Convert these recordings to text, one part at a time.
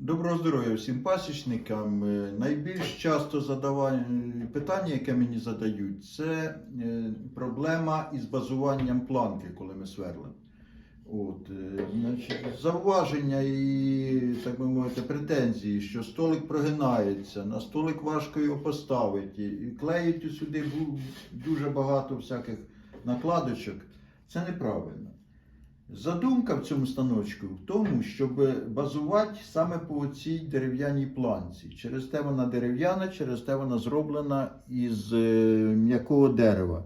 Доброго здоров'я всім пасічникам. Е, Найбільш часто задавані питання, яке мені задають, це е, проблема із базуванням планки, коли ми сверлимо. От, е, значить, зауваження і, так би мовити, претензії, що столик прогинається, на столик важко його поставити, і клеїть сюди дуже багато всяких накладочок. Це неправильно. Задумка в цьому станочку в тому, щоб базувати саме по цій дерев'яній планці. Через те вона дерев'яна, через те вона зроблена із е, м'якого дерева.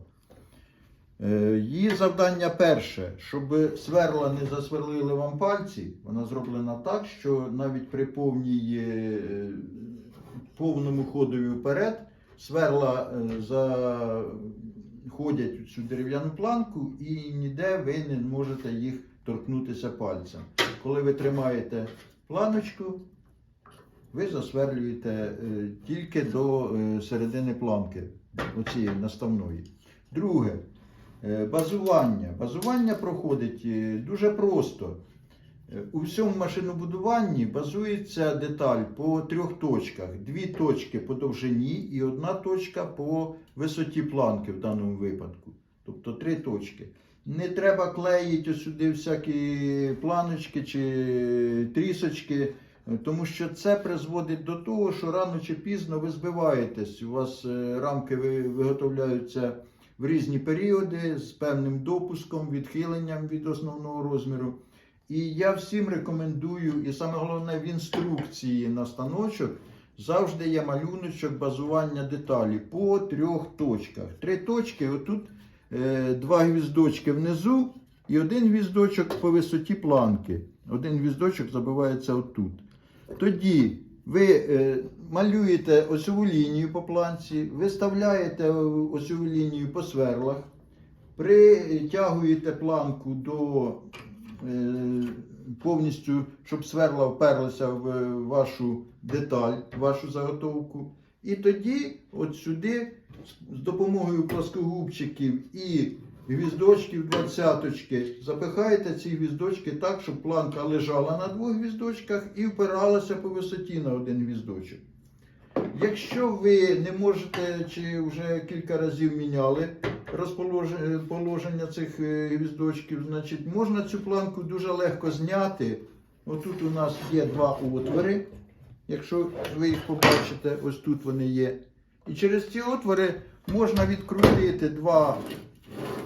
Е, Її завдання перше, щоб сверла не засверлили вам пальці. Вона зроблена так, що навіть при повній, е, повному ходові вперед сверла е, заходять у цю дерев'яну планку і ніде ви не можете їх торкнутися пальцем. Коли ви тримаєте планочку, ви засверлюєте е, тільки до е, середини планки, оцієї наставної. Друге, е, базування. Базування проходить дуже просто. Е, У всьому машинобудуванні базується деталь по трьох точках: дві точки по довжині і одна точка по висоті планки в даному випадку. Тобто три точки. Не треба клеїти сюди всякі планочки чи трісочки, е, тому що це призводить до того, що рано чи пізно ви збиваєтесь. У вас е, рамки виготовляються в різні періоди з певним допуском, відхиленням від основного розміру. І я всім рекомендую, і саме головне в інструкції на станочок завжди є малюночок базування деталі по трьох точках. Три точки, отут е, два гвіздочки внизу і один гвіздочок по висоті планки. Один гвіздочок забивається отут. Тоді ви е, малюєте осьову лінію по планці, виставляєте осьову лінію по сверлах, притягуєте планку до повністю, щоб сверла вперлися в е, вашу деталь, вашу заготовку. І тоді, от сюди, з допомогою плоскогубчиків і гвіздочків двадцяточки, запихаєте ці гвіздочки так, щоб планка лежала на двох гвіздочках і впиралася по висоті на один гвіздочок. Якщо ви не можете, чи вже кілька разів міняли розположення цих е, гвіздочків, значить можна цю планку дуже легко зняти. Отут у нас є два отвори. Якщо ви їх побачите, ось тут вони є. І через ці отвори можна відкрутити два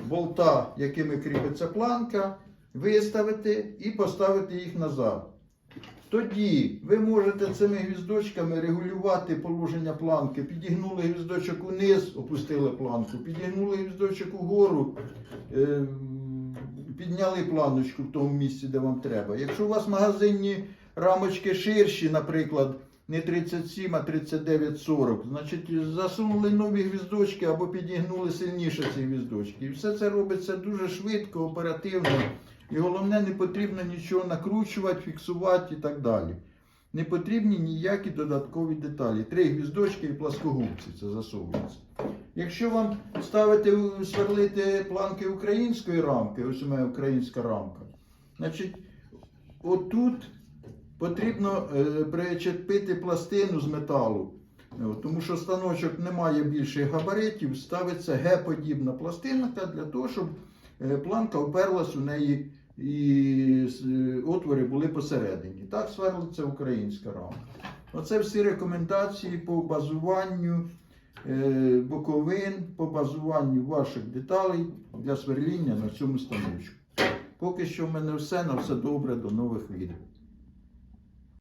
болта, якими кріпиться планка, виставити і поставити їх назад. Тоді ви можете цими гвіздочками регулювати положення планки. Підігнули гвіздочок униз, опустили планку, підігнули гвіздочок угору, е, підняли планочку в тому місці, де вам треба. Якщо у вас магазинні рамочки ширші, наприклад, не 37, а 39-40, значить засунули нові гвіздочки або підігнули сильніше ці гвіздочки. І все це робиться дуже швидко, оперативно. І головне, не потрібно нічого накручувати, фіксувати і так далі. Не потрібні ніякі додаткові деталі. Три гвіздочки і пласкогубці це засовується. Якщо вам ставити сверлити планки української рамки, ось у мене українська рамка, значить, отут потрібно е, причепити пластину з металу. От, Тому що станочок не має більших габаритів, ставиться Г-подібна пластинка для того, щоб е, планка вперлась у неї і е, отвори були посередині. Так сверлиться українська рама. Оце всі рекомендації по базуванню е, боковин, по базуванню ваших деталей для сверління на цьому станочку. Поки що в мене все. На все добре, до нових відео.